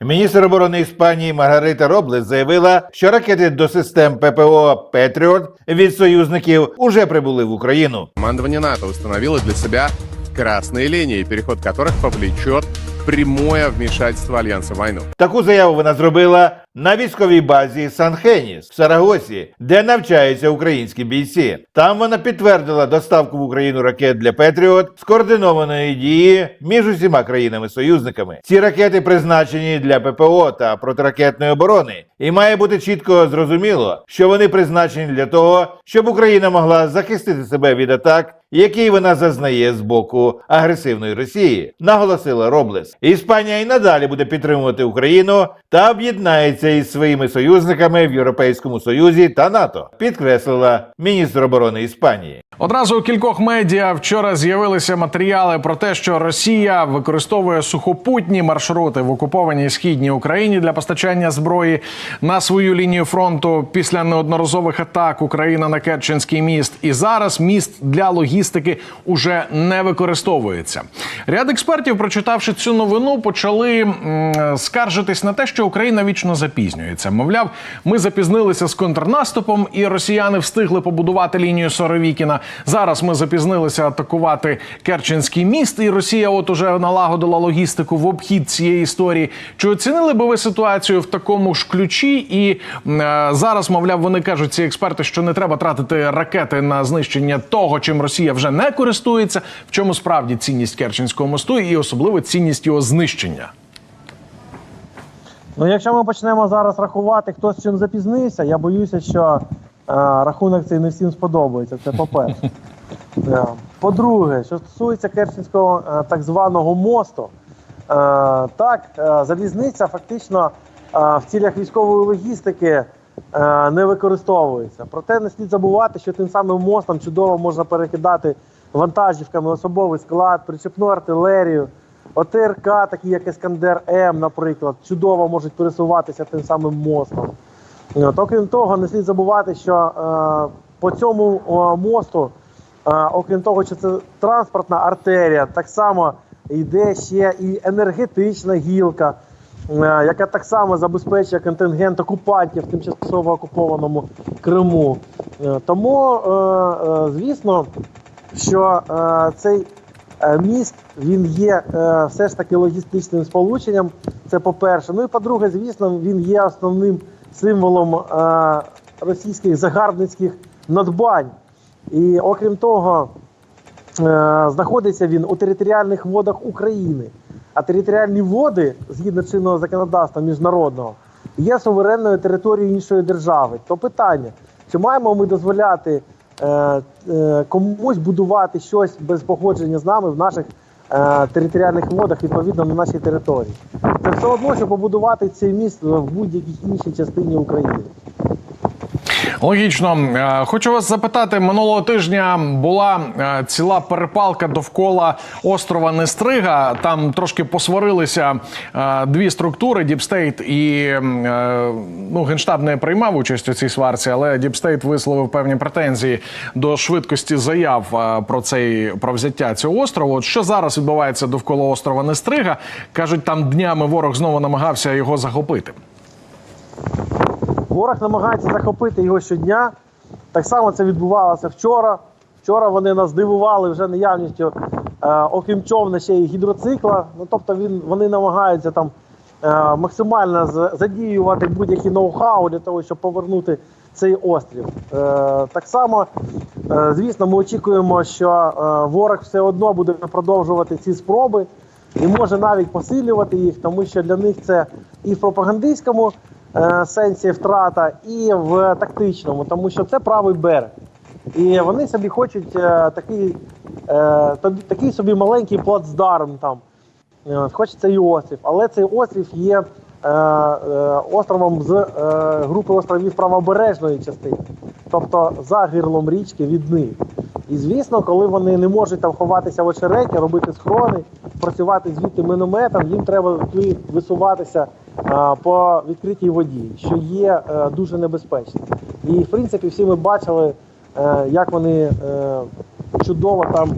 Міністр оборони Іспанії Маргарита Роблес заявила, що ракети до систем ППО Петріот від союзників уже прибули в Україну. Командування НАТО встановило для себе красні лінії, переход яких повлечет прямое вмешательство Альянса в войну. Таку заяву вона зробила на військовій базі Сан-Хеніс в Сарагосі, де навчаються українські бійці. Там вона підтвердила доставку в Україну ракет для Петріот скоординованої дії між усіма країнами-союзниками. Ці ракети призначені для ППО та протиракетної оборони, і має бути чітко зрозуміло, що вони призначені для того, щоб Україна могла захистити себе від атак, які вона зазнає з боку агресивної Росії, наголосила Роблес. Іспанія і надалі буде підтримувати Україну та об'єднається із своїми союзниками в Європейському Союзі та НАТО, підкреслила міністр оборони Іспанії. Одразу у кількох медіа вчора з'явилися матеріали про те, що Росія використовує сухопутні маршрути в окупованій східній Україні для постачання зброї на свою лінію фронту після неодноразових атак Україна на Керченський міст. І зараз міст для логістики уже не використовується. Ряд експертів, прочитавши цю новину, почали скаржитись на те, що Україна вічно запізнюється. Мовляв, ми запізнилися з контрнаступом, і росіяни встигли побудувати лінію Соровікіна. Зараз ми запізнилися атакувати Керченський міст, і Росія от уже налагодила логістику в обхід цієї історії. Чи оцінили би ви ситуацію в такому ж ключі? І е, зараз, мовляв, вони кажуть, ці експерти, що не треба тратити ракети на знищення того, чим Росія вже не користується. В чому справді цінність Керченського мосту і особливо цінність його знищення? Ну, якщо ми почнемо зараз рахувати, хто з чим запізнився, я боюся, що рахунок цей не всім сподобається. Це по-перше. По-друге, що стосується Керченського е, так званого мосту, е, так, е, залізниця фактично в цілях військової логістики не використовується. Проте не слід забувати, що тим самим мостом чудово можна перекидати вантажівками особовий склад, причепну артилерію. ОТРК, такі як Ескандер М, наприклад, чудово можуть пересуватися тим самим мостом. От, окрім того, не слід забувати, що е, по цьому мосту, е, окрім того, що це транспортна артерія, так само йде ще і енергетична гілка, е, яка так само забезпечує контингент окупантів в тимчасово окупованому Криму. Е, тому, е, е, звісно, що е, цей е, міст він є е, все ж таки логістичним сполученням. Це по-перше. Ну і по-друге, звісно, він є основним символом е, російських загарбницьких надбань. І окрім того, е, знаходиться він у територіальних водах України. А територіальні води, згідно чинного законодавства міжнародного, є суверенною територією іншої держави. То питання, чи маємо ми дозволяти е, комусь будувати щось без погодження з нами в наших територіальних водах відповідно на нашій території? Це все одно, що побудувати цей міст в будь-якій іншій частині України. Логічно, Е, хочу вас запитати. Минулого тижня була е, ціла перепалка довкола острова Нестрига. Там трошки посварилися е, дві структури: Діпстейт і ну, генштаб не приймав участь у цій сварці, але Діпстейт висловив певні претензії до швидкості заяв про цей про взяття цього острову. От що зараз відбувається довкола острова Нестрига? кажуть, там днями ворог знову намагався його захопити. Ворог намагається захопити його щодня. Так само це відбувалося вчора. Вчора вони нас здивували вже наявністю, е, окрім човна, ще й гідроцикла. Ну, тобто він, вони намагаються там е, максимально задіювати будь-які ноу-хау для того, щоб повернути цей острів. Е, так само, е, звісно, ми очікуємо, що е, ворог все одно буде продовжувати ці спроби і може навіть посилювати їх, тому що для них це і в пропагандистському сенсі втрата, і в тактичному, тому що це правий берег. І вони собі хочуть е, такий, е, такий собі маленький плацдарм там. Е, Хочеться і острів, але цей острів є е, е, островом з е, групи островів правобережної частини, тобто за гирлом річки від них. І звісно, коли вони не можуть там ховатися в очереті, робити схорони, працювати звідти мінометом, їм треба туди висуватися е, по відкритій воді, що є е, дуже небезпечно. І в принципі всі ми бачили, е, як вони е, чудово там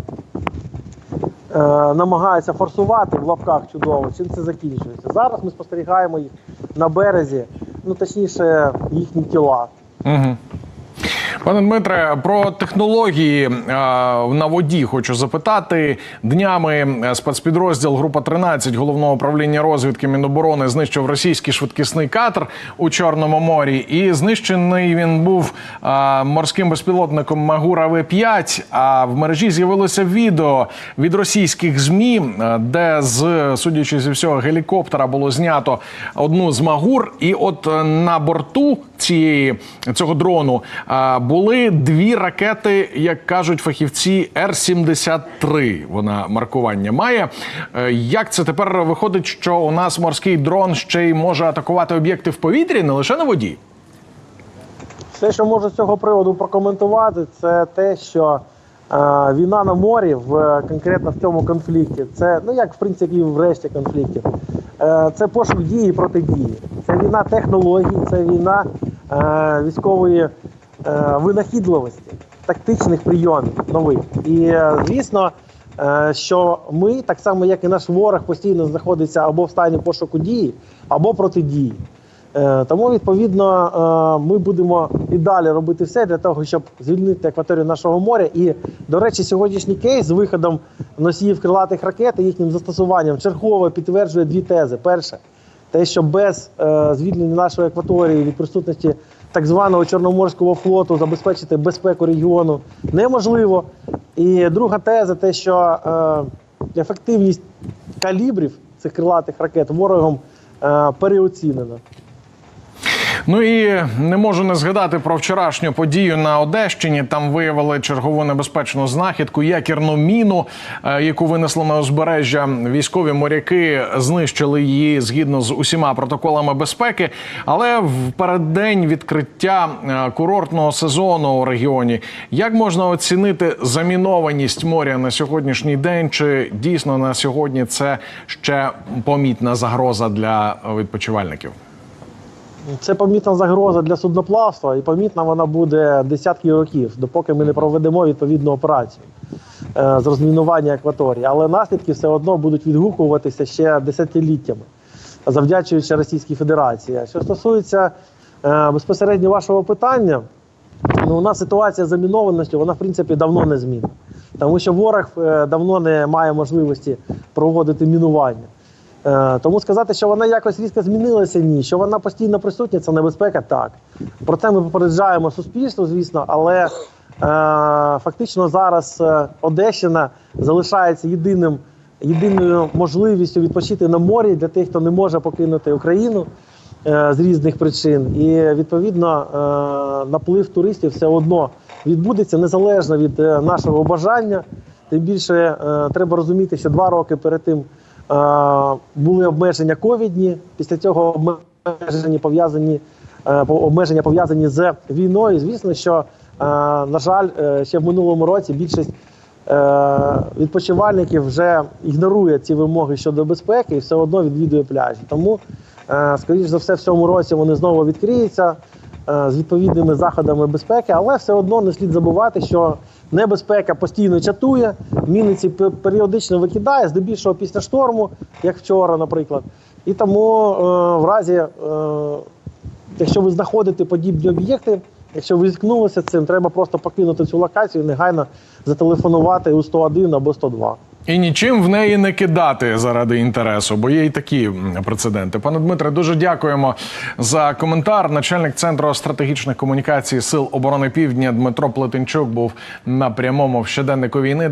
е, намагаються форсувати в лапках чудово, чим це закінчується. Зараз ми спостерігаємо їх на березі, ну точніше, їхні тіла. Угу. Пане Дмитре, про технології е, на воді хочу запитати. Днями е, спецпідрозділ Група 13 головного управління розвідки Міноборони знищив російський швидкісний катер у Чорному морі. І знищений він був е, морським безпілотником Магура В5. А в мережі з'явилося відео від російських змі, де з судячи зі всього гелікоптера було знято одну з Магур, і от на борту цієї цього дрону а, були дві ракети, як кажуть фахівці, Р-73. Вона маркування має. Е, Як це тепер виходить, що у нас морський дрон ще й може атакувати об'єкти в повітрі, не лише на воді? Все, що можу з цього приводу прокоментувати, це те, що е, війна на морі в конкретно в цьому конфлікті, це ну як в принципі в решті конфліктів, е, це пошук дії і протидії. Це війна технологій, це війна е, військової е, винахідливості, тактичних прийомів нових. І е, звісно, е, що ми, так само як і наш ворог, постійно знаходиться або в стані пошуку дії, або протидії. Е, Тому відповідно е, ми будемо і далі робити все для того, щоб звільнити акваторію нашого моря. І до речі, сьогоднішній кейс з виходом носіїв крилатих ракет і їхнім застосуванням чергово підтверджує дві тези: перше, те, що без е, звільнення нашої акваторії від присутності так званого Чорноморського флоту забезпечити безпеку регіону неможливо. І друга теза, те, що е, ефективність калібрів цих крилатих ракет ворогом е, переоцінена. Ну і не можу не згадати про вчорашню подію на Одещині. Там виявили чергову небезпечну знахідку, якірну міну, е, яку винесло на узбережжя. Військові моряки знищили її згідно з усіма протоколами безпеки. Але в переддень відкриття е, курортного сезону у регіоні як можна оцінити замінованість моря на сьогоднішній день? Чи дійсно на сьогодні це ще помітна загроза для відпочивальників? Це помітна загроза для судноплавства, і помітна вона буде десятки років, допоки ми не проведемо відповідну операцію е, з розмінування акваторії. Але наслідки все одно будуть відгукуватися ще десятиліттями, завдячуючи Російській Федерації. Що стосується е, безпосередньо вашого питання, ну, у нас ситуація з замінованістю, вона в принципі давно не змінена. Тому що ворог е, давно не має можливості проводити мінування. Е, Тому сказати, що вона якось різко змінилася, ні. Що вона постійно присутня, це небезпека, так. Про це ми попереджаємо суспільство, звісно, але е, фактично зараз е, Одещина залишається єдиним, єдиною можливістю відпочити на морі для тих, хто не може покинути Україну е, з різних причин. І відповідно е, наплив туристів все одно відбудеться незалежно від е, нашого бажання. Тим більше е, треба розуміти, що два роки перед тим були обмеження ковідні. Після цього обмеження пов'язані е, обмеження пов'язані з війною. Звісно, що е, на жаль, е, ще в минулому році більшість е, відпочивальників вже ігнорує ці вимоги щодо безпеки і все одно відвідує пляжі. Тому, е, скоріш за все, в цьому році вони знову відкриються е, з відповідними заходами безпеки, але все одно не слід забувати, що небезпека постійно чатує, міни ці періодично викидає, здебільшого після шторму, як вчора, наприклад. І тому е, в разі, е, якщо ви знаходите подібні об'єкти, якщо ви зіткнулися з цим, треба просто покинути цю локацію і негайно зателефонувати у 101 або 102. І нічим в неї не кидати заради інтересу, бо є і такі прецеденти. Пане Дмитре, дуже дякуємо за коментар. Начальник центру стратегічних комунікацій Сил оборони Півдня Дмитро Плетенчук був на прямому в щоденнику війни.